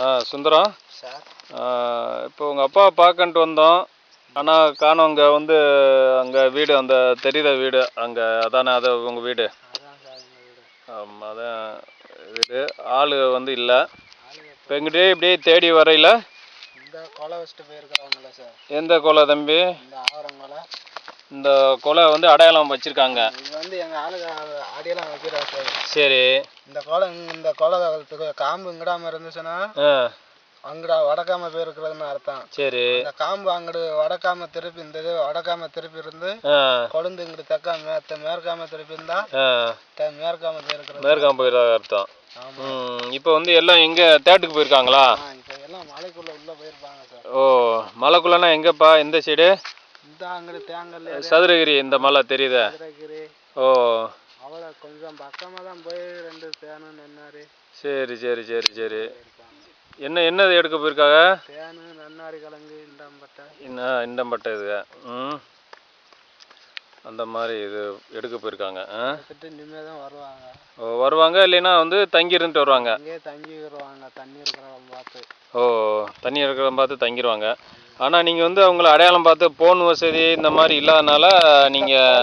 ஆ Sundaram. Sir. இப்போ உங்கள் அப்பா பார்க்கன்ட்டு வந்தோம். ஆனால் காணோம் அங்கே வந்து அங்கே வீடு அந்த தெரியுற வீடு அங்கே அதானே அது உங்கள் வீடு? ஆமாம் அதான் வீடு. ஆள் வந்து இல்லை. இப்போ எங்கிட்டே இப்படியே தேடி வரையில? எந்த கொலை தம்பி? இந்த கொலை வந்து அடையாளம் வச்சுருக்காங்க. வந்து எங்கள் அடியெல்லாம் வைக்கிறா சார் சரி. இந்த கொலை இந்த கொலை வளர்த்துக்கு காம்பு இங்கிடாம இருந்துச்சுன்னா அங்கடா வடக்காம போயிருக்கிறதுன்னு அர்த்தம். சரி. இந்த காம்பு அங்கிட்டு வடக்காம திருப்பி இந்த இது வடக்காம திருப்பி இருந்து கொழுந்து இங்கிட்டு தெக்க மே மேற்காம திருப்பி இருந்தா மேற்காம போயிருக்கிறது. மேற்காம் போயிடாத அர்த்தம். இப்போ வந்து எல்லாம் எங்கே தேட்டுக்கு போயிருக்காங்களா? எல்லாம் மலைக்குள்ள உள்ள போயிருப்பாங்க சார். ஓ மலைக்குள்ளனா எங்கேப்பா? எந்த சைடு இந்த அங்கிட்டு தேங்கல் சதுரகிரி இந்த மலை தெரியுதா? ஓ. பக்கமாக தான் போய் ரெண்டு தேனு நன்னாரி. சரி சரி சரி சரி. என்ன என்னது எடுக்க போயிருக்காங்க தேனு நன்னாரி கிழங்கு இண்டாம்பட்டை என்ன இண்டம்பட்டை இது. ம். அந்த மாதிரி இது எடுக்க போயிருக்காங்க. இனிமேல் தான் வருவாங்க. ஓ வருவாங்க இல்லைன்னா வந்து தங்கி இருந்துட்டு வருவாங்க. தங்கி வருவாங்க தண்ணி இருக்கிறவங்க பார்த்து. ஓ தண்ணி இருக்கிறத பார்த்து தங்கிடுவாங்க ஆனால் நீங்கள் வந்து அவங்கள அடையாளம் பார்த்து ஃபோன் வசதி இந்த மாதிரி இல்லாதனால நீங்கள்